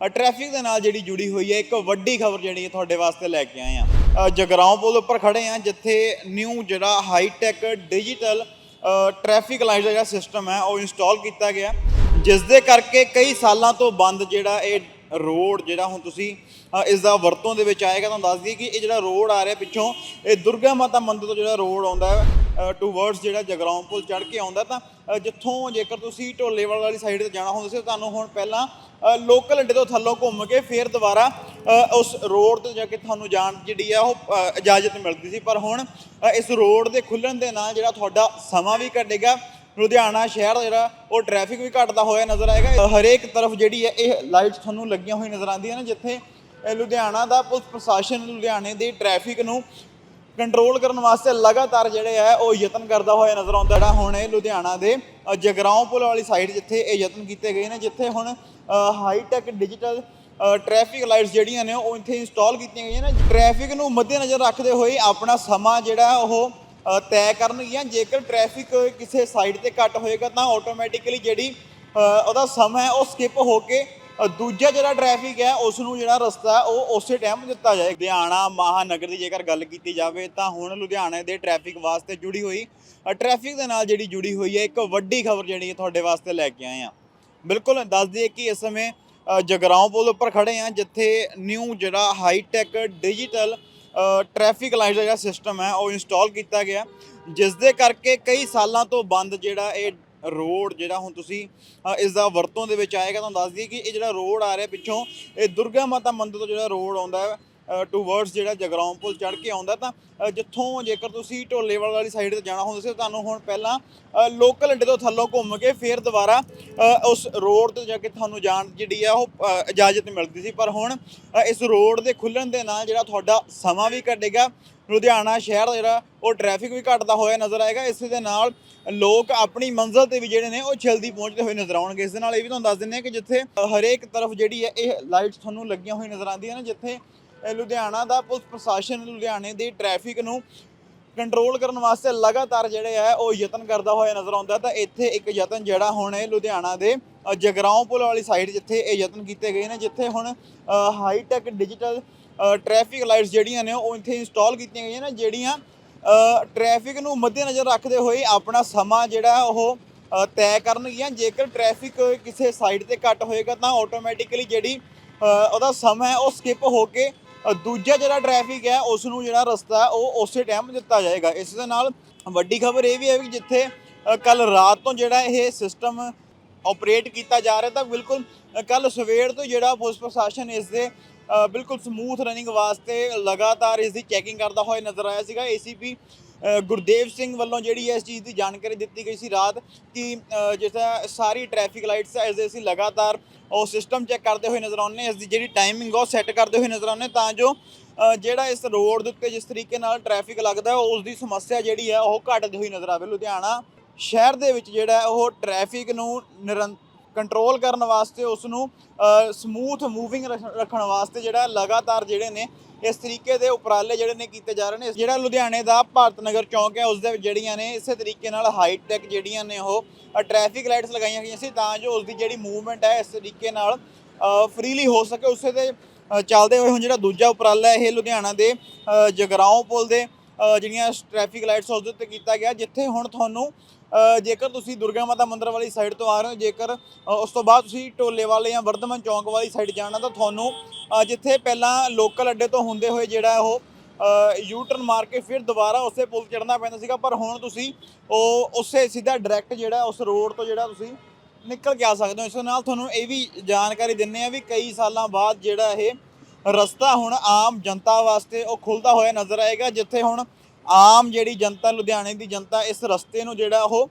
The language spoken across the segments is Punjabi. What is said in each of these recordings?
ਟ੍ਰੈਫਿਕ ਦੇ ਨਾਲ ਜਿਹੜੀ ਜੁੜੀ ਹੋਈ ਹੈ ਇੱਕ ਵੱਡੀ ਖਬਰ ਜਿਹੜੀ ਹੈ ਤੁਹਾਡੇ ਵਾਸਤੇ ਲੈ ਕੇ ਆਏ ਆ ਜਗਰਾਉਂ ਪੁਲ ਉੱਪਰ ਖੜੇ ਆ ਜਿੱਥੇ ਨਿਊ ਜਿਹੜਾ high tech digital traffic light ਦਾ ਜਿਹੜਾ ਸਿਸਟਮ ਹੈ ਉਹ ਇੰਸਟਾਲ ਕੀਤਾ ਗਿਆ। ਜਿਸ ਦੇ ਕਰਕੇ ਕਈ ਸਾਲਾਂ ਤੋਂ ਬੰਦ ਜਿਹੜਾ ਇਹ ਰੋਡ ਜਿਹੜਾ ਹੁਣ ਤੁਸੀਂ ਅ, ਇਸ ਦਾ ਵਰਤੋਂ ਦੇ ਵਿੱਚ ਆਏਗਾ ਤੁਹਾਨੂੰ ਦੱਸ ਦਈਏ ਕਿ ਇਹ ਜਿਹੜਾ ਰੋਡ ਆ ਰਿਹਾ ਪਿੱਛੋਂ ਇਹ ਦੁਰਗਾ ਮਾਤਾ ਮੰਦਿਰ ਤੋਂ ਜਿਹੜਾ ਰੋਡ ਆਉਂਦਾ ਹੈ। ਟੂਵਰਡਸ ਜਿਹੜਾ ਜਗਰਾਉਂ ਪੁਲ ਚੜ੍ਹ ਕੇ ਆਉਂਦਾ ਤਾਂ ਜਿੱਥੋਂ ਜੇਕਰ ਤੁਸੀਂ ਢੋਲੇਵਾਲ ਵਾਲੀ ਸਾਈਡ ਤੇ ਜਾਣਾ ਹੁੰਦਾ ਸੀ ਤੁਹਾਨੂੰ ਹੁਣ ਪਹਿਲਾਂ ਲੋਕਲ ਅੱਡੇ ਤੋਂ ਥੱਲੋਂ ਘੁੰਮ ਕੇ ਫਿਰ ਦੁਬਾਰਾ ਉਸ ਰੋਡ ਤੇ ਜਾ ਕੇ ਤੁਹਾਨੂੰ ਜਾਣ ਜਿਹੜੀ ਆ ਉਹ ਇਜਾਜ਼ਤ ਮਿਲਦੀ ਸੀ। ਪਰ ਹੁਣ ਇਸ ਰੋਡ ਦੇ ਖੁੱਲਣ ਦੇ ਨਾਲ ਜਿਹੜਾ ਤੁਹਾਡਾ ਸਮਾਂ ਵੀ ਘਟੇਗਾ, ਲੁਧਿਆਣਾ ਸ਼ਹਿਰ ਜਿਹੜਾ, ਉਹ ਟ੍ਰੈਫਿਕ ਵੀ ਘਟਦਾ ਹੋਇਆ ਨਜ਼ਰ ਆਏਗਾ। ਹਰੇਕ ਤਰਫ ਜਿਹੜੀ ਹੈ ਇਹ ਲਾਈਟਸ ਤੁਹਾਨੂੰ ਲੱਗੀਆਂ ਹੋਈ ਨਜ਼ਰ ਆਉਂਦੀਆਂ ਨੇ, ਜਿੱਥੇ ਲੁਧਿਆਣਾ ਦਾ ਪੁਲਿਸ ਪ੍ਰਸ਼ਾਸਨ ਲੁਧਿਆਣੇ ਦੀ ਟ੍ਰੈਫਿਕ ਨੂੰ ਕੰਟਰੋਲ ਕਰਨ ਵਾਸਤੇ ਲਗਾਤਾਰ ਜਿਹੜੇ ਹੈ ਉਹ ਯਤਨ ਕਰਦਾ ਹੋਇਆ ਨਜ਼ਰ ਆਉਂਦਾ ਜਿਹੜਾ ਹੁਣ ਇਹ ਲੁਧਿਆਣਾ ਦੇ ਜਗਰਾਉਂ ਪੁਲ ਵਾਲੀ ਸਾਈਡ ਜਿੱਥੇ ਇਹ ਯਤਨ ਕੀਤੇ ਗਏ ਨੇ, ਜਿੱਥੇ ਹੁਣ high tech digital traffic lights ਜਿਹੜੀਆਂ ਨੇ, ਉਹ ਇੱਥੇ ਇੰਸਟਾਲ ਕੀਤੀਆਂ ਗਈਆਂ ਨੇ। ਟ੍ਰੈਫਿਕ ਨੂੰ ਮੱਦੇਨਜ਼ਰ ਰੱਖਦੇ ਹੋਏ ਆਪਣਾ ਸਮਾਂ ਜਿਹੜਾ ਉਹ ਤੈਅ ਕਰਨਗੀਆਂ। ਜੇਕਰ ਟ੍ਰੈਫਿਕ ਕਿਸੇ ਸਾਈਡ ਤੇ ਘੱਟ ਹੋਏਗਾ, ਤਾਂ ਆਟੋਮੈਟਿਕਲੀ ਜਿਹੜੀ ਉਹਦਾ ਸਮਾਂ ਹੈ, ਉਹ ਸਕਿਪ ਹੋ ਕੇ ਅ, ਦੂਜਾ ਜਿਹੜਾ ਟ੍ਰੈਫਿਕ ਹੈ ਉਸ ਨੂੰ ਜਿਹੜਾ ਰਸਤਾ ਉਹ ਉਸੇ ਟਾਈਮ ਦਿੱਤਾ ਜਾਏ। ਲੁਧਿਆਣਾ ਮਹਾਨਗਰ ਦੀ ਜੇਕਰ ਗੱਲ ਕੀਤੀ ਜਾਵੇ ਤਾਂ ਹੁਣ ਲੁਧਿਆਣੇ ਦੇ ਟ੍ਰੈਫਿਕ ਵਾਸਤੇ ਜੁੜੀ ਹੋਈ। ਅ, ਟ੍ਰੈਫਿਕ ਦੇ ਨਾਲ ਜਿਹੜੀ ਜੁੜੀ ਹੋਈ ਹੈ ਇੱਕ ਵੱਡੀ ਖਬਰ ਜਿਹੜੀ ਹੈ ਤੁਹਾਡੇ ਵਾਸਤੇ ਲੈ ਕੇ ਆਏ ਹਾਂ। ਬਿਲਕੁਲ ਦੱਸ ਦਈਏ ਕਿ ਇਸ ਸਮੇਂ ਅ, ਜਗਰਾਉਂ ਪੁਲ ਉੱਪਰ ਖੜੇ ਹਾਂ ਜਿੱਥੇ ਨਿਊ ਜਿਹੜਾ high tech digital traffic light ਦਾ ਜਿਹੜਾ ਸਿਸਟਮ ਹੈ ਉਹ ਇੰਸਟਾਲ ਕੀਤਾ ਗਿਆ। ਜਿਸ ਦੇ ਕਰਕੇ ਕਈ ਸਾਲਾਂ ਤੋਂ ਬੰਦ ਜਿਹੜਾ ਇਹ ਰੋਡ ਜਿਹੜਾ ਹੁਣ ਤੁਸੀਂ ਅ, ਇਸ ਦਾ ਵਰਤੋਂ ਦੇ ਵਿੱਚ ਆਏਗਾ ਤੁਹਾਨੂੰ ਦੱਸ ਦਈਏ ਕਿ ਇਹ ਜਿਹੜਾ ਰੋਡ ਆ ਰਿਹਾ ਪਿੱਛੋਂ ਇਹ ਦੁਰਗਾ ਮਾਤਾ ਮੰਦਿਰ ਤੋਂ ਜਿਹੜਾ ਰੋਡ ਆਉਂਦਾ ਹੈ ਟੂਵਰਡਸ ਜਿਹੜਾ ਜਗਰਾਉਂ ਪੁਲ ਚੜ੍ਹ ਕੇ ਆਉਂਦਾ ਤਾਂ ਜਿੱਥੋਂ ਜੇਕਰ ਤੁਸੀਂ ਢੋਲੇਵਾਲ ਵਾਲੀ ਸਾਈਡ ਤੇ ਜਾਣਾ ਹੁੰਦਾ ਸੀ ਤੁਹਾਨੂੰ ਹੁਣ ਪਹਿਲਾਂ ਲੋਕਲ ਅੱਡੇ ਤੋਂ ਥੱਲੋਂ ਘੁੰਮ ਕੇ ਫਿਰ ਦੁਬਾਰਾ ਉਸ ਰੋਡ ਤੇ ਜਾ ਕੇ ਤੁਹਾਨੂੰ ਜਾਣ ਜਿਹੜੀ ਆ ਉਹ ਇਜਾਜ਼ਤ ਮਿਲਦੀ ਸੀ। ਪਰ ਹੁਣ ਇਸ ਰੋਡ ਦੇ ਖੁੱਲਣ ਦੇ ਨਾਲ ਜਿਹੜਾ ਤੁਹਾਡਾ ਸਮਾਂ ਵੀ ਘਟੇਗਾ, ਲੁਧਿਆਣਾ ਸ਼ਹਿਰ ਜਿਹੜਾ ਉਹ ਟ੍ਰੈਫਿਕ ਵੀ ਘਟਦਾ ਹੋਇਆ ਨਜ਼ਰ ਆਏਗਾ। ਇਸ ਦੇ ਨਾਲ ਲੋਕ ਆਪਣੀ ਮੰਜ਼ਿਲ ਤੇ ਵੀ ਜਿਹੜੇ ਨੇ, ਉਹ ਜਲਦੀ ਪਹੁੰਚਦੇ ਹੋਏ ਨਜ਼ਰ ਆਉਣਗੇ। ਇਸ ਦੇ ਨਾਲ ਇਹ ਵੀ ਤੁਹਾਨੂੰ ਦੱਸ ਦਿੰਦੇ ਹਾਂ ਕਿ ਜਿੱਥੇ ਹਰੇਕ ਤਰਫ ਜਿਹੜੀ ਹੈ, ਇਹ ਲਾਈਟਸ ਤੁਹਾਨੂੰ ਲੱਗੀਆਂ ਹੋਈ ਨਜ਼ਰ ਆਉਂਦੀਆਂ ਨੇ, ਜਿੱਥੇ ਲੁਧਿਆਣਾ ਦਾ ਪੁਲਿਸ ਪ੍ਰਸ਼ਾਸਨ ਲੁਧਿਆਣੇ ਦੀ ਟ੍ਰੈਫਿਕ ਨੂੰ ਕੰਟਰੋਲ ਕਰਨ ਵਾਸਤੇ ਲਗਾਤਾਰ ਜਿਹੜੇ ਹੈ ਉਹ ਯਤਨ ਕਰਦਾ ਹੋਇਆ ਨਜ਼ਰ ਆਉਂਦਾ ਤਾਂ ਇੱਥੇ ਇੱਕ ਯਤਨ ਜਿਹੜਾ ਹੁਣ ਇਹ ਲੁਧਿਆਣਾ ਦੇ ਜਗਰਾਉਂ ਪੁਲ ਵਾਲੀ ਸਾਈਡ ਜਿੱਥੇ ਇਹ ਯਤਨ ਕੀਤੇ ਗਏ ਨੇ, ਜਿੱਥੇ ਹੁਣ high tech digital traffic lights ਜਿਹੜੀਆਂ ਨੇ ਉਹ ਇੱਥੇ ਇੰਸਟਾਲ ਕੀਤੀਆਂ ਗਈਆਂ ਨੇ, ਜਿਹੜੀਆਂ ਟ੍ਰੈਫਿਕ ਨੂੰ ਮੱਦੇਨਜ਼ਰ ਰੱਖਦੇ ਹੋਏ ਆਪਣਾ ਸਮਾਂ ਜਿਹੜਾ ਉਹ ਤੈਅ ਕਰਨਗੀਆਂ। ਜੇਕਰ ਟ੍ਰੈਫਿਕ ਕਿਸੇ ਸਾਈਡ ਤੇ ਘੱਟ ਹੋਏਗਾ ਤਾਂ ਆਟੋਮੈਟਿਕਲੀ ਜਿਹੜੀ ਉਹਦਾ ਸਮਾਂ ਹੈ ਉਹ ਸਕਿਪ ਹੋ ਕੇ ਦੂਜਾ ਜਿਹੜਾ ਟ੍ਰੈਫਿਕ ਹੈ ਉਸ ਨੂੰ ਜਿਹੜਾ ਰਸਤਾ ਉਹ ਉਸੇ ਟਾਈਮ ਦਿੱਤਾ ਜਾਏਗਾ। ਇਸ ਦੇ ਨਾਲ ਵੱਡੀ ਖਬਰ ਇਹ ਵੀ ਹੈ ਕਿ ਜਿੱਥੇ ਕੱਲ ਰਾਤ ਤੋਂ ਜਿਹੜਾ ਇਹ ਸਿਸਟਮ ਆਪਰੇਟ ਕੀਤਾ ਜਾ ਰਿਹਾ, ਤਾਂ ਬਿਲਕੁਲ ਕੱਲ ਸਵੇਰ ਤੋਂ ਜਿਹੜਾ ਪੁਲਿਸ ਪ੍ਰਸ਼ਾਸਨ ਇਸ ਦੇ ਬਿਲਕੁਲ ਸਮੂਥ ਰਨਿੰਗ ਵਾਸਤੇ ਲਗਾਤਾਰ ਇਸ ਦੀ ਚੈਕਿੰਗ ਕਰਦਾ ਹੋਇਆ ਨਜ਼ਰ ਆਇਆ ਸੀਗਾ। ਏਸੀਪੀ ਗੁਰਦੇਵ ਸਿੰਘ ਵੱਲੋਂ ਜਿਹੜੀ ਹੈ ਇਸ ਚੀਜ਼ ਦੀ ਜਾਣਕਾਰੀ ਦਿੱਤੀ ਗਈ ਸੀ ਰਾਤ ਕਿ ਅ, ਸਾਰੀ ਟ੍ਰੈਫਿਕ ਲਾਈਟਸ ਹੈ ਇਸ ਦੇ ਅਸੀਂ ਲਗਾਤਾਰ ਉਹ ਸਿਸਟਮ ਚੈੱਕ ਕਰਦੇ ਹੋਏ ਨਜ਼ਰ ਆਉਂਦੇ ਹਾਂ। ਇਸ ਦੀ ਜਿਹੜੀ ਟਾਈਮਿੰਗ ਉਹ ਸੈੱਟ ਕਰਦੇ ਹੋਏ ਨਜ਼ਰ ਆਉਂਦੇ ਹਾਂ ਤਾਂ ਜੋ ਜਿਹੜਾ ਇਸ ਰੋਡ ਦੇ ਉੱਤੇ ਜਿਸ ਤਰੀਕੇ ਨਾਲ ਟ੍ਰੈਫਿਕ ਲੱਗਦਾ ਹੈ ਉਸ ਦੀ ਸਮੱਸਿਆ ਜਿਹੜੀ ਹੈ ਉਹ ਘਟਦੀ ਹੋਈ ਨਜ਼ਰ ਆਵੇ ਲੁਧਿਆਣਾ ਸ਼ਹਿਰ ਦੇ ਵਿੱਚ ਜਿਹੜਾ ਉਹ ਟ੍ਰੈਫਿਕ ਨੂੰ ਨਿਰੰ ਕੰਟਰੋਲ ਕਰਨ ਵਾਸਤੇ ਉਸ ਨੂੰ ਸਮੂਥ ਮੂਵਿੰਗ ਰੱਖਣ ਵਾਸਤੇ ਜਿਹੜਾ ਲਗਾਤਾਰ ਜਿਹੜੇ ਨੇ ਇਸ ਤਰੀਕੇ ਦੇ ਉਪਰਾਲੇ ਜਿਹੜੇ ਨੇ ਕੀਤੇ ਜਾ ਰਹੇ ਨੇ। ਜਿਹੜਾ ਲੁਧਿਆਣੇ ਦਾ ਭਾਰਤ ਨਗਰ ਚੌਂਕ ਹੈ ਉਸ ਦੇ ਵਿੱਚ ਜਿਹੜੀਆਂ ਨੇ ਇਸੇ ਤਰੀਕੇ ਨਾਲ ਹਾਈ ਟੈਕ ਜਿਹੜੀਆਂ ਨੇ ਉਹ ਟ੍ਰੈਫਿਕ ਲਾਈਟਸ ਲਗਾਈਆਂ ਗਈਆਂ ਸੀ ਤਾਂ ਜੋ ਉਸ ਦੀ ਜਿਹੜੀ ਮੂਵਮੈਂਟ ਹੈ ਇਸ ਤਰੀਕੇ ਨਾਲ ਫ੍ਰੀਲੀ ਹੋ ਸਕੇ। ਉਸੇ ਦੇ ਚੱਲਦੇ ਹੋਏ ਹੁਣ ਜਿਹੜਾ ਦੂਜਾ ਉਪਰਾਲਾ ਹੈ ਇਹ ਲੁਧਿਆਣਾ ਦੇ ਅ, ਜਗਰਾਉਂ ਪੁਲ ਦੇ ਜਿਹੜੀਆਂ ਟ੍ਰੈਫਿਕ ਲਾਈਟਸ ਉਸ ਦੇ ਉੱਤੇ ਕੀਤਾ ਗਿਆ। ਜਿੱਥੇ ਹੁਣ ਤੁਹਾਨੂੰ ਜੇਕਰ ਤੁਸੀਂ ਦੁਰਗਾ ਮਾਤਾ ਮੰਦਿਰ ਵਾਲੀ ਸਾਈਡ ਤੋਂ ਆ ਰਹੇ ਹੋ, ਜੇਕਰ ਉਸ ਤੋਂ ਬਾਅਦ ਤੁਸੀਂ ਢੋਲੇ ਵਾਲੇ ਜਾਂ ਵਰਧਮਨ ਚੌਂਕ ਵਾਲੀ ਸਾਈਡ ਜਾਣਾ, ਤਾਂ ਤੁਹਾਨੂੰ ਜਿੱਥੇ ਪਹਿਲਾਂ ਲੋਕਲ ਅੱਡੇ ਤੋਂ ਹੁੰਦੇ ਹੋਏ ਜਿਹੜਾ ਉਹ ਯੂ ਟਰਨ ਮਾਰ ਕੇ ਫਿਰ ਦੁਬਾਰਾ ਉਸੇ ਪੁਲ ਚੜਨਾ ਪੈਂਦਾ ਸੀਗਾ। ਪਰ ਹੁਣ ਤੁਸੀਂ ਉਹ, ਉਸੇ ਸਿੱਧਾ ਡਾਇਰੈਕਟ ਜਿਹੜਾ, ਉਸ ਰੋਡ ਤੋਂ ਜਿਹੜਾ ਤੁਸੀਂ ਨਿਕਲ ਕੇ ਆ ਸਕਦੇ ਹੋ। ਇਸ ਨਾਲ ਤੁਹਾਨੂੰ ਇਹ ਵੀ ਜਾਣਕਾਰੀ ਦਿੰਨੇ ਆ ਵੀ ਕਈ ਸਾਲਾਂ ਬਾਅਦ ਜਿਹੜਾ ਇਹ ਰਸਤਾ ਹੁਣ ਆਮ ਜਨਤਾ ਵਾਸਤੇ ਉਹ ਖੁੱਲਦਾ ਹੋਇਆ ਨਜ਼ਰ ਆਏਗਾ, ਜਿੱਥੇ ਹੁਣ ਆਮ ਜਿਹੜੀ ਜਨਤਾ, ਲੁਧਿਆਣੇ ਦੀ ਜਨਤਾ ਇਸ ਰਸਤੇ ਨੂੰ ਜਿਹੜਾ ਉਹ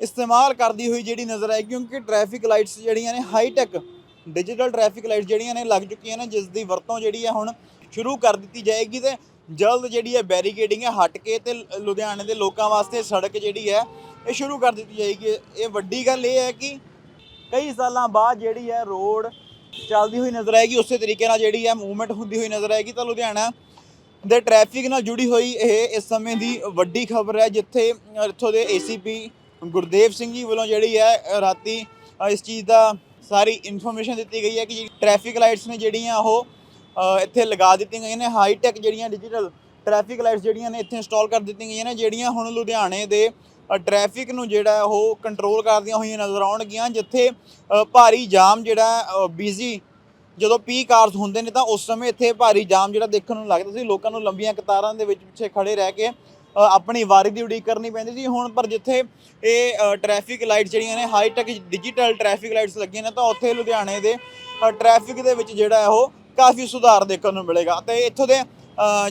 ਇਸਤੇਮਾਲ ਕਰਦੀ ਹੋਈ ਜਿਹੜੀ ਨਜ਼ਰ ਆਏਗੀ, ਕਿਉਂਕਿ ਟ੍ਰੈਫਿਕ ਲਾਈਟਸ ਜਿਹੜੀਆਂ ਨੇ high tech digital traffic lights ਜਿਹੜੀਆਂ ਨੇ, ਲੱਗ ਚੁੱਕੀਆਂ ਨੇ, ਜਿਸ ਦੀ ਵਰਤੋਂ ਜਿਹੜੀ ਹੈ ਹੁਣ ਸ਼ੁਰੂ ਕਰ ਦਿੱਤੀ ਜਾਏਗੀ ਤੇ ਜਲਦ ਜਿਹੜੀ ਹੈ ਬੈਰੀਕੇਡਿੰਗ ਹੈ, ਹਟ ਕੇ ਤੇ ਲੁਧਿਆਣੇ ਦੇ ਲੋਕਾਂ ਵਾਸਤੇ ਸੜਕ ਜਿਹੜੀ ਹੈ, ਇਹ ਸ਼ੁਰੂ ਕਰ ਦਿੱਤੀ ਜਾਏਗੀ। ਇਹ ਵੱਡੀ ਗੱਲ ਇਹ ਹੈ ਕਿ ਕਈ ਸਾਲਾਂ ਬਾਅਦ ਜਿਹੜੀ ਹੈ ਰੋਡ ਚੱਲਦੀ ਹੋਈ ਨਜ਼ਰ ਆਏਗੀ, ਉਸੇ ਤਰੀਕੇ ਨਾਲ ਜਿਹੜੀ ਹੈ ਮੂਵਮੈਂਟ ਹੁੰਦੀ ਹੋਈ ਨਜ਼ਰ ਆਏਗੀ ਤਾਂ ਲੁਧਿਆਣਾ ਦੇ ਟ੍ਰੈਫਿਕ ਨਾਲ ਜੁੜੀ ਹੋਈ ਇਹ ਇਸ ਸਮੇਂ ਦੀ ਵੱਡੀ ਖਬਰ ਹੈ, ਜਿੱਥੇ ਇੱਥੋਂ ਦੇ ਏਸੀਪੀ ਗੁਰਦੇਵ ਸਿੰਘ ਜੀ ਵੱਲੋਂ ਜਿਹੜੀ ਹੈ, ਰਾਤੀ ਇਸ ਚੀਜ਼ ਦਾ ਸਾਰੀ ਇਨਫੋਰਮੇਸ਼ਨ ਦਿੱਤੀ ਗਈ ਹੈ ਕਿ ਟ੍ਰੈਫਿਕ ਲਾਈਟਸ ਨੇ ਜਿਹੜੀਆਂ ਉਹ ਇੱਥੇ ਲਗਾ ਦਿੱਤੀਆਂ ਗਈਆਂ ਨੇ ਹਾਈ ਟੈਕ ਜਿਹੜੀਆਂ ਡਿਜੀਟਲ ਟ੍ਰੈਫਿਕ ਲਾਈਟਸ ਜਿਹੜੀਆਂ ਨੇ ਇੱਥੇ ਇੰਸਟਾਲ ਕਰ ਦਿੱਤੀਆਂ ਗਈਆਂ ਨੇ, ਜਿਹੜੀਆਂ ਹੁਣ ਲੁਧਿਆਣੇ ਦੇ ਟ੍ਰੈਫਿਕ ਨੂੰ ਜਿਹੜਾ ਉਹ ਕੰਟਰੋਲ ਕਰਦੀਆਂ ਹੋਈਆਂ ਨਜ਼ਰ ਆਉਣਗੀਆਂ, ਜਿੱਥੇ ਭਾਰੀ ਜਾਮ ਜਿਹੜਾ ਬਿਜ਼ੀ ਜਦੋਂ ਪੀ ਕਾਰਸ ਹੁੰਦੇ ਨੇ ਤਾਂ ਉਸ ਸਮੇਂ ਇੱਥੇ ਭਾਰੀ ਜਾਮ ਜਿਹੜਾ ਦੇਖਣ ਨੂੰ ਲੱਗਦਾ ਸੀ। ਲੋਕਾਂ ਨੂੰ ਲੰਬੀਆਂ ਕਤਾਰਾਂ ਦੇ ਵਿੱਚ ਪਿੱਛੇ ਖੜੇ ਰਹਿ ਕੇ ਆਪਣੀ ਵਾਰੀ ਦੀ ਉਡੀਕ ਕਰਨੀ ਪੈਂਦੀ ਸੀ। ਹੁਣ ਪਰ ਜਿੱਥੇ ਇਹ ਟ੍ਰੈਫਿਕ ਲਾਈਟ ਜਿਹੜੀਆਂ ਨੇ high tech digital traffic lights ਲੱਗੀਆਂ ਨੇ, ਤਾਂ ਉੱਥੇ ਲੁਧਿਆਣੇ ਦੇ ਟ੍ਰੈਫਿਕ ਦੇ ਵਿੱਚ ਜਿਹੜਾ ਉਹ ਕਾਫੀ ਸੁਧਾਰ ਦੇਖਣ ਨੂੰ ਮਿਲੇਗਾ। ਤੇ ਇੱਥੋਂ ਦੇ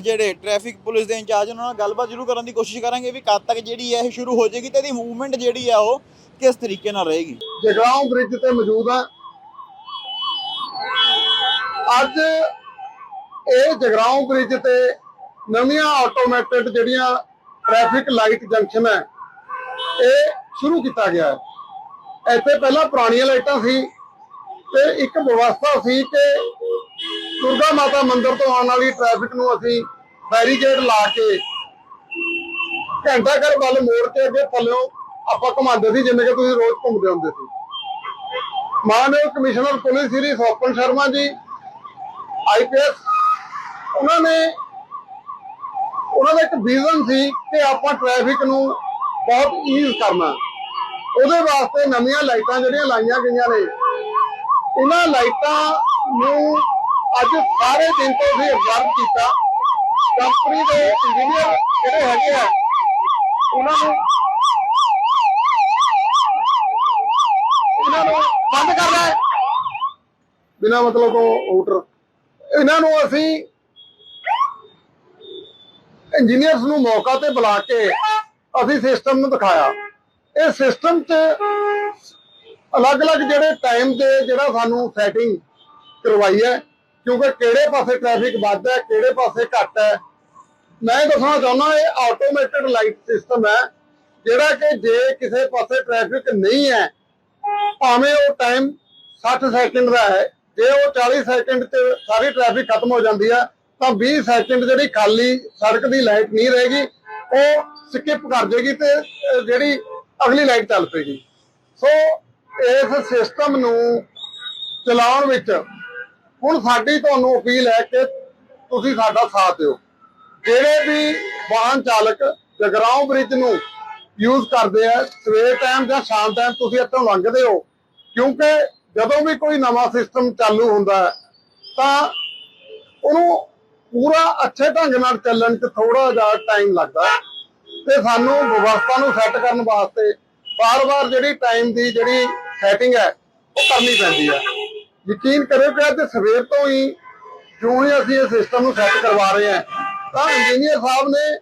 ਜਿਹੜੇ ਟ੍ਰੈਫਿਕ ਪੁਲਿਸ ਦੇ ਇੰਚਾਰਜ ਉਹਨਾਂ ਨਾਲ ਗੱਲਬਾਤ ਜ਼ਰੂਰ ਕਰਨ ਦੀ ਕੋਸ਼ਿਸ਼ ਕਰਾਂਗੇ ਵੀ ਕਦ ਤੱਕ ਜਿਹੜੀ ਹੈ ਇਹ ਸ਼ੁਰੂ ਹੋ ਜਾਏਗੀ ਤੇ ਇਹਦੀ ਮੂਵਮੈਂਟ ਜਿਹੜੀ ਹੈ ਉਹ ਕਿਸ ਤਰੀਕੇ ਨਾਲ ਰਹੇਗੀ। ਜਗਰਾਉਂ ਬ੍ਰਿਜ ਤੇ ਮੌਜੂਦ ਆ, ਅੱਜ ਇਹ ਜਗਰਾਉਂ ਬ੍ਰਿਜ ਤੇ ਨਵੀਆਂ ਆਟੋਮੈਟਿਡ ਜਿਹੜੀਆਂ ਟ੍ਰੈਫਿਕ ਲਾਈਟ ਜੰਕਸ਼ਨ ਹੈ, ਇਹ ਸ਼ੁਰੂ ਕੀਤਾ ਗਿਆ ਹੈ। ਇੱਥੇ ਪਹਿਲਾਂ ਪੁਰਾਣੀਆਂ ਲਾਈਟਾਂ ਸੀ ਤੇ ਇੱਕ ਵਿਵਸਥਾ ਸੀ ਕਿ ਦੁਰਗਾ ਮਾਤਾ ਮੰਦਿਰ ਤੋਂ ਆਉਣ ਵਾਲੀ ਟ੍ਰੈਫਿਕ ਨੂੰ ਅਸੀਂ ਬੈਰੀਕੇਡ ਲਾ ਕੇ ਘੰਟਾ ਘਰ ਵੱਲ ਮੋੜ ਕੇ ਅੱਗੇ ਥੱਲਿਓਂ ਆਪਾਂ ਘੁਮਾਉਂਦੇ ਸੀ, ਜਿਵੇਂ ਕਿ ਤੁਸੀਂ ਰੋਜ਼ ਘੁੰਮਦੇ ਹੁੰਦੇ ਸੀ। ਮਾਨਯੋਗ commissioner police Shri Sopan Sharma ji IPS ਉਹਨਾਂ ਨੇ, ਉਹਨਾਂ ਦਾ ਇੱਕ ਵਿਜ਼ਨ ਸੀ ਕਿ ਆਪਾਂ ਟ੍ਰੈਫਿਕ ਨੂੰ ਬਹੁਤ ਈਜ਼ ਕਰਨਾ। ਉਹਦੇ ਵਾਸਤੇ ਨਵੀਆਂ ਲਾਈਟਾਂ ਜਿਹੜੀਆਂ ਲਾਈਆਂ ਗਈਆਂ ਨੇ, ਇਹਨਾਂ ਲਾਈਟਾਂ ਨੂੰ ਅੱਜ ਸਾਰੇ ਦਿਨ ਤੋਂ ਅਸੀਂ ਅਬਜ਼ਰਵ ਕੀਤਾ ਕੰਪਨੀ ਦੇ ਇੰਜੀਨੀਅਰ ਜਿਹੜੇ ਹੈਗੇ ਆ, ਉਹਨਾਂ ਨੂੰ ਇਹਨਾਂ ਨੂੰ ਬੰਦ ਕਰ ਲੈ ਬਿਨਾ ਮਤਲਬ ਤੋਂ ਆਊਟਰ ਇਹਨਾਂ ਨੂੰ ਅਸੀਂ ਇੰਜੀਨੀਅਰਸ ਨੂੰ ਮੌਕਾ ਤੇ ਬੁਲਾ ਕੇ ਅਸੀਂ ਸਿਸਟਮ ਨੂੰ ਦਿਖਾਇਆ। ਇਹ ਸਿਸਟਮ 'ਚ ਅਲੱਗ-ਅਲੱਗ ਜਿਹੜੇ ਟਾਈਮ ਦੇ ਜਿਹੜਾ ਸਾਨੂੰ ਸੈਟਿੰਗ ਕਰਵਾਈ ਹੈ ਕਿਉਂਕਿ ਕਿਹੜੇ ਪਾਸੇ ਟ੍ਰੈਫਿਕ ਵੱਧ ਹੈ, ਕਿਹੜੇ ਪਾਸੇ ਘੱਟ ਹੈ। ਮੈਂ ਦੱਸਣਾ ਚਾਹੁੰਦਾ, ਇਹ ਆਟੋਮੇਟਡ ਲਾਈਟ ਸਿਸਟਮ ਹੈ, ਜਿਹੜਾ ਕਿ ਜੇ ਕਿਸੇ ਪਾਸੇ ਟ੍ਰੈਫਿਕ ਨਹੀਂ ਹੈ, ਭਾਵੇਂ ਉਹ ਟਾਈਮ 60 ਸੈਕਿੰਡ ਦਾ ਹੈ, ਜੇ ਉਹ 40 ਸੈਕਿੰਡ ਤੇ ਸਾਰੀ ਟ੍ਰੈਫਿਕ ਖਤਮ ਹੋ ਜਾਂਦੀ ਹੈ ਤਾਂ 20 ਸੈਕਿੰਡ ਜਿਹੜੀ ਖਾਲੀ ਸੜਕ ਦੀ ਲਾਈਟ ਨਹੀਂ ਰਹੇਗੀ, ਉਹ ਸਕਿਪ ਕਰ ਜਾਏਗੀ ਤੇ ਜਿਹੜੀ ਅਗਲੀ ਲਾਈਟ ਚੱਲ ਪਏਗੀ। ਸੋ ਇਸ ਸਿਸਟਮ ਨੂੰ ਚਲਾਉਣ ਵਿੱਚ ਹੁਣ ਸਾਡੀ ਤੁਹਾਨੂੰ ਅਪੀਲ ਹੈ ਕਿ ਤੁਸੀਂ ਸਾਡਾ ਸਾਥ ਦਿਓ। ਜਿਹੜੇ ਵੀ ਵਾਹਨ ਚਾਲਕ ਜਗਰਾਉਂ ਬ੍ਰਿਜ ਨੂੰ ਯੂਜ਼ ਕਰਦੇ ਆ, ਸਵੇਰ ਟਾਈਮ ਜਾਂ ਸ਼ਾਮ ਟਾਈਮ ਤੁਸੀਂ ਇੱਥੋਂ ਲੰਘਦੇ ਹੋ, ਕਿਉਂਕਿ ਜਦੋਂ ਵੀ ਕੋਈ ਨਵਾਂ ਸਿਸਟਮ ਚਾਲੂ ਹੁੰਦਾ ਤਾਂ ਉਹਨੂੰ ਪੂਰਾ ਅੱਛੇ ਢੰਗ ਨਾਲ ਚੱਲਣ 'ਚ ਥੋੜਾ ਜਿਹਾ ਟਾਈਮ ਲੱਗਦਾ ਤੇ ਸਾਨੂੰ ਵਿਵਸਥਾ ਨੂੰ ਸੈੱਟ ਕਰਨ ਵਾਸਤੇ ਬਾਰ-ਬਾਰ ਜਿਹੜੀ ਟਾਈਮ ਦੀ ਜਿਹੜੀ ਸੈਟਿੰਗ ਹੈ, ਉਹ ਕਰਨੀ ਪੈਂਦੀ ਹੈ। ਯਕੀਨ ਕਰਿਓ ਕਿ ਅੱਜ ਸਵੇਰ ਤੋਂ ਹੀ ਜਿਉਂ ਹੀ ਅਸੀਂ ਇਹ ਸਿਸਟਮ ਨੂੰ ਸੈੱਟ ਕਰਵਾ ਰਹੇ ਹਾਂ, ਤਾਂ ਇੰਜੀਨੀਅਰ ਸਾਹਿਬ ਨੇ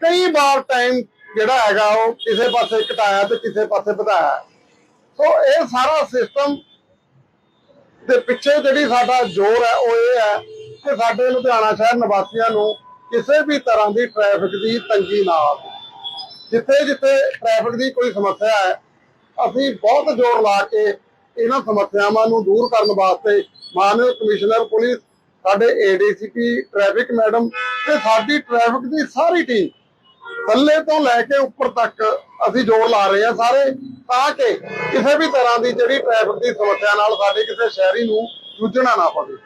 ਕਈ ਵਾਰ ਟਾਈਮ ਜਿਹੜਾ ਹੈਗਾ ਉਹ ਕਿਸੇ ਪਾਸੇ ਘਟਾਇਆ ਤੇ ਕਿਸੇ ਪਾਸੇ ਵਧਾਇਆ। ਸੋ ਇਹ ਸਾਰਾ ਸਿਸਟਮ ਦੇ ਪਿੱਛੇ ਜਿਹੜੀ ਸਾਡਾ ਜ਼ੋਰ ਹੈ, ਉਹ ਇਹ ਹੈ ਕਿ ਸਾਡੇ ਲੁਧਿਆਣਾ ਸ਼ਹਿਰ ਨਿਵਾਸੀਆਂ ਨੂੰ ਕਿਸੇ ਵੀ ਤਰ੍ਹਾਂ ਦੀ ਟ੍ਰੈਫਿਕ ਦੀ ਤੰਗੀ ਨਾ ਆਵੇ। ਜਿੱਥੇ ਜਿੱਥੇ ਟ੍ਰੈਫਿਕ ਦੀ ਕੋਈ ਸਮੱਸਿਆ ਹੈ, ਅਸੀਂ ਬਹੁਤ ਜ਼ੋਰ ਲਾ ਕੇ ਇਹਨਾਂ ਸਮੱਸਿਆਵਾਂ ਨੂੰ ਦੂਰ ਕਰਨ ਵਾਸਤੇ ਮਾਨਯੋਗ ਕਮਿਸ਼ਨਰ, ਪੁਲਿਸ, ਸਾਡੇ ਏਡੀਸੀਪੀ ਟ੍ਰੈਫਿਕ ਮੈਡਮ ਤੇ ਸਾਡੀ ਟ੍ਰੈਫਿਕ ਦੀ ਸਾਰੀ ਟੀਮ ਥੱਲੇ ਤੋਂ ਲੈ ਕੇ ਉੱਪਰ ਤੱਕ ਅਸੀਂ ਜ਼ੋਰ ਲਾ ਰਹੇ ਹਾਂ ਸਾਰੇ, ਤਾਂ ਕਿ ਕਿਸੇ ਵੀ ਤਰ੍ਹਾਂ ਦੀ ਜਿਹੜੀ ਟ੍ਰੈਫਿਕ ਦੀ ਸਮੱਸਿਆ ਨਾਲ ਸਾਡੇ ਕਿਸੇ ਸ਼ਹਿਰੀ ਨੂੰ ਜੂਝਣਾ ਨਾ ਪਵੇ।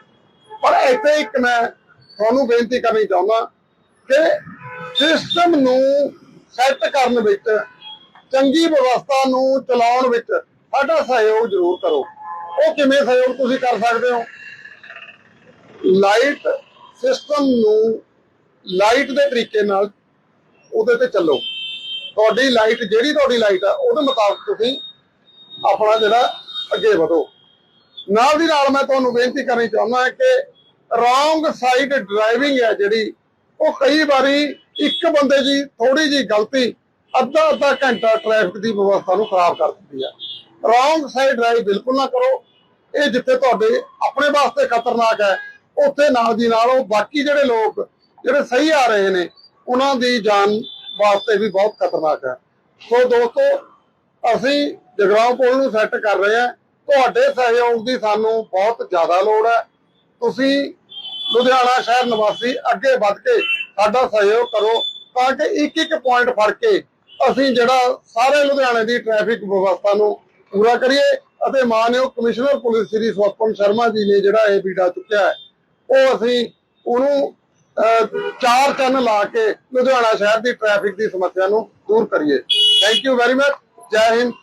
ਪਰ ਇੱਥੇ ਇੱਕ ਮੈਂ ਤੁਹਾਨੂੰ ਬੇਨਤੀ ਕਰਨੀ ਚਾਹੁੰਦਾ ਕਿ ਸਿਸਟਮ ਨੂੰ ਸੈੱਟ ਕਰਨ ਵਿੱਚ, ਚੰਗੀ ਵਿਵਸਥਾ ਨੂੰ ਚਲਾਉਣ ਵਿੱਚ ਸਾਡਾ ਸਹਿਯੋਗ ਜ਼ਰੂਰ ਕਰੋ। ਉਹ ਕਿਵੇਂ ਸਹਿਯੋਗ ਤੁਸੀਂ ਕਰ ਸਕਦੇ ਹੋ? ਲਾਈਟ ਸਿਸਟਮ ਨੂੰ ਲਾਈਟ ਦੇ ਤਰੀਕੇ ਨਾਲ ਉਹਦੇ ਤੇ ਚੱਲੋ। ਤੁਹਾਡੀ ਲਾਈਟ, ਜਿਹੜੀ ਤੁਹਾਡੀ ਲਾਈਟ ਆ, ਉਹਦੇ ਮੁਤਾਬਕ ਤੁਸੀਂ ਆਪਣਾ ਜਿਹੜਾ ਅੱਗੇ ਵਧੋ। ਨਾਲ ਦੀ ਨਾਲ ਮੈਂ ਤੁਹਾਨੂੰ ਬੇਨਤੀ ਕਰਨੀ ਚਾਹੁੰਦਾ ਕਿ ਰੋਂਗ ਸਾਈਡ ਡਰਾਈਵਿੰਗ ਹੈ ਜਿਹੜੀ, ਉਹ ਕਈ ਵਾਰੀ ਇੱਕ ਬੰਦੇ ਦੀ ਥੋੜੀ ਜੀ ਗਲਤੀ ਅੱਧਾ ਅੱਧਾ ਘੰਟਾ ਟ੍ਰੈਫਿਕ ਦੀ ਵਿਵਸਥਾ ਨੂੰ ਖਰਾਬ ਕਰ ਦਿੰਦੀ ਹੈ। ਰੋਂਗ ਸਾਈਡ ਡਰਾਈਵ ਬਿਲਕੁਲ ਨਾ ਕਰੋ। ਇਹ ਜਿੱਥੇ ਤੁਹਾਡੇ ਆਪਣੇ ਵਾਸਤੇ ਖਤਰਨਾਕ ਹੈ, ਉੱਥੇ ਨਾਲ ਦੀ ਨਾਲ ਉਹ ਬਾਕੀ ਜਿਹੜੇ ਲੋਕ, ਜਿਹੜੇ ਸਹੀ ਆ ਰਹੇ ਨੇ, ਉਹਨਾਂ ਦੀ ਜਾਨ ਵਾਸਤੇ ਵੀ ਬਹੁਤ ਖਤਰਨਾਕ ਹੈ। ਸੋ ਦੋਸਤੋ, ਅਸੀਂ ਜਗਰਾਉਂ ਪੁਲ ਨੂੰ ਸੈੱਟ ਕਰ ਰਹੇ ਹਾਂ। ਤੁਹਾਡੇ ਸਹਿਯੋਗ ਦੀ ਸਾਨੂੰ ਬਹੁਤ ਜ਼ਿਆਦਾ ਲੋੜ ਹੈ। ਤੁਸੀਂ ਲੁਧਿਆਣਾ ਸ਼ਹਿਰ ਨਿਵਾਸੀ ਅੱਗੇ ਵੱਧ ਕੇ ਸਾਡਾ ਸਹਿਯੋਗ ਕਰੋ, ਤਾਂ ਕਿ ਇੱਕ ਇੱਕ ਪੁਆਇੰਟ ਫੜ ਕੇ ਅਸੀਂ ਜਿਹੜਾ ਸਾਰੇ ਲੁਧਿਆਣੇ ਦੀ ਟ੍ਰੈਫਿਕ ਵਿਵਸਥਾ ਨੂੰ ਪੂਰਾ ਕਰੀਏ ਅਤੇ ਮਾਨਯੋਗ ਕਮਿਸ਼ਨਰ ਪੁਲਿਸ ਸ੍ਰੀ ਸਵਪਨ ਸ਼ਰਮਾ ਜੀ ਨੇ ਜਿਹੜਾ ਇਹ ਬੀੜਾ ਚੁੱਕਿਆ ਹੈ, ਉਹ ਅਸੀਂ ਉਹਨੂੰ ਚਾਰ ਚੰਨ ਲਾ ਕੇ ਲੁਧਿਆਣਾ ਸ਼ਹਿਰ ਦੀ ਟ੍ਰੈਫਿਕ ਦੀ ਸਮੱਸਿਆ ਨੂੰ ਦੂਰ ਕਰੀਏ। ਥੈਂਕ ਯੂ ਵੈਰੀ ਮਚ ਜੈ ਹਿੰਦ।